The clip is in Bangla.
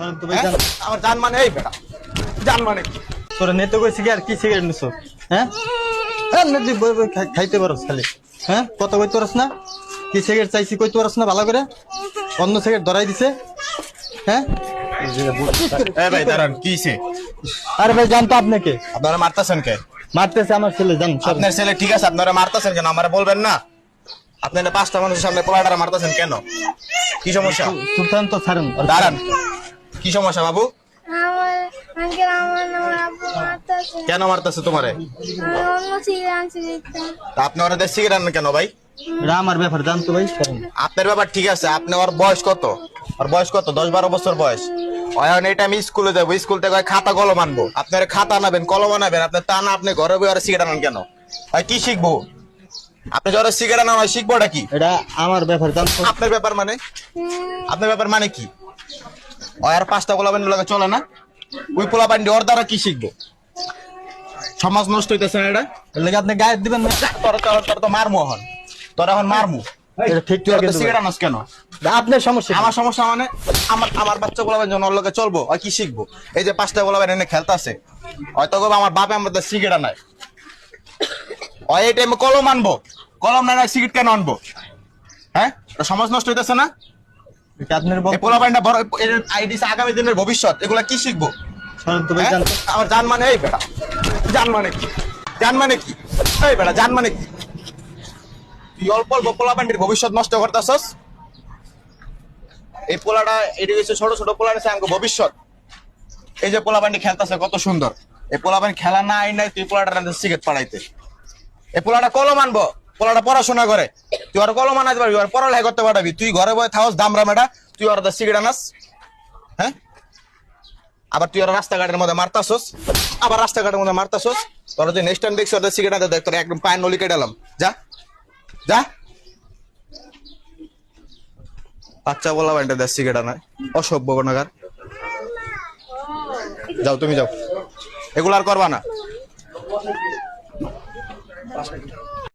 আমার জান মানে এই বেটা। জান মানে কি? তোরা নেতে কইছি কি কি সিগারেট নিছো? হ্যাঁ? হ্যাঁ না বই বই খাইতে পারস খালি। হ্যাঁ? কত না? কি সিগারেট চাইছি না ভালো করে? অন্য সিগারেট ধরাই দিছে। হ্যাঁ? ভাই দাঁড়ান কিছে আরে ভাই জানতো আপনাকে আপনারা মারতেছেন কে? মারতেছে আমার ছেলে জান আপনার ছেলে ঠিক আছে আপনারা মারতেছেন কেন? আমারে বলবেন না? আপনি পাঁচটা মানুষের সামনে পোলাটারা মারতেছেন কেন? কি সমস্যা? সুলতান তো ছাড়ুন। দাঁড়ান। কি সমস্যা বাবু? কেন মারতেছে তোমারে? আপনি ওরা দেশ সিগারেট আনেন কেন ভাই? আমার ব্যাপার জানতো ভাই? আপনার ব্যাপার ঠিক আছে আপনি ওর বয়স কত? ওর বয়স কত? দশ বারো বছর বয়স। এখন এটা আমি স্কুলে যাব স্কুল থেকে খাতা কলম আনব। আপনার খাতা আনাবেন কলম আনাবেন আপনি তা না আপনি ঘরে বই আর সিগারেট আনেন কেন? ভাই কি শিখব? আপনি যারা সিগারেট আনা হয় শিখবোটা কি? এটা আমার ব্যাপার জানতো। আপনার ব্যাপার মানে? আপনার ব্যাপার মানে কি? আর পাঁচটা পোলাপানি লাগে চলে না? ওই পোলাপানি ওর দ্বারা কি শিখব? সমাজ নষ্ট হইতেছে না এটা? এর আপনি গায়ে দিবেন না? তোর তোর তোর তো মারমু এখন। তোর এখন মারমু। ঠিক সিগারেট আনস কেন? আপনার সমস্যা আমার সমস্যা মানে আমার আমার বাচ্চা বলাবেন যখন ওর চলবো আর কি শিখব? এই যে পাঁচটা এনে খেলতাছে। হয়তো আমার বাপে সিগারেট নাই ওই এই টাইমে কলম আনব। কলম না সিগারেট কেন আনব? হ্যাঁ? সমাজ নষ্ট হইতেছে না? আপনার পোলাপাইনটা বড় আইডিস আগামী দিনের ভবিষ্যৎ। এগুলা কি শিখব? হ্যাঁ? আমার জান মানে এই বেটা। জান মানে কি? জান মানে কি? এই বেটা জান মানে কি? তুই অল্প অল্প ভবিষ্যৎ নষ্ট করতেছস। এই পোলাটা এটি হচ্ছে ছোট ছোট পোলা আছে আমাকে ভবিষ্যৎ। এই যে পোলাপান্ডি খেলতেছে কত সুন্দর। এই পোলাপান্ডি খেলা না আই নাই তুই পোলাটা সিগারেট পাড়াইতে। এই পোলাটা কলম আনব। পোলাটা পড়াশোনা করে। তুই আর কলম আনাতে পারবি, আর পড়ালেখা করতে পারবি তুই ঘরে বসে থাকস দামরা মেটা তুই আর সিগারেট আনাস। হ্যাঁ? আবার তুই আর রাস্তাঘাটের মধ্যে মারতাছস আবার রাস্তাঘাটের মধ্যে মারতাছস তোরা যে নেক্সট টাইম দেখছি ওদের সিগারেট দেখ তোরা একদম পায়ের নলি কেটে এলাম। যা। যা। বাচ্চা বলা বাইনটা দেশ সিগারেট নয় অসভ্য গুণাগার। যাও, তুমি যাও। এগুলো আর করবা না।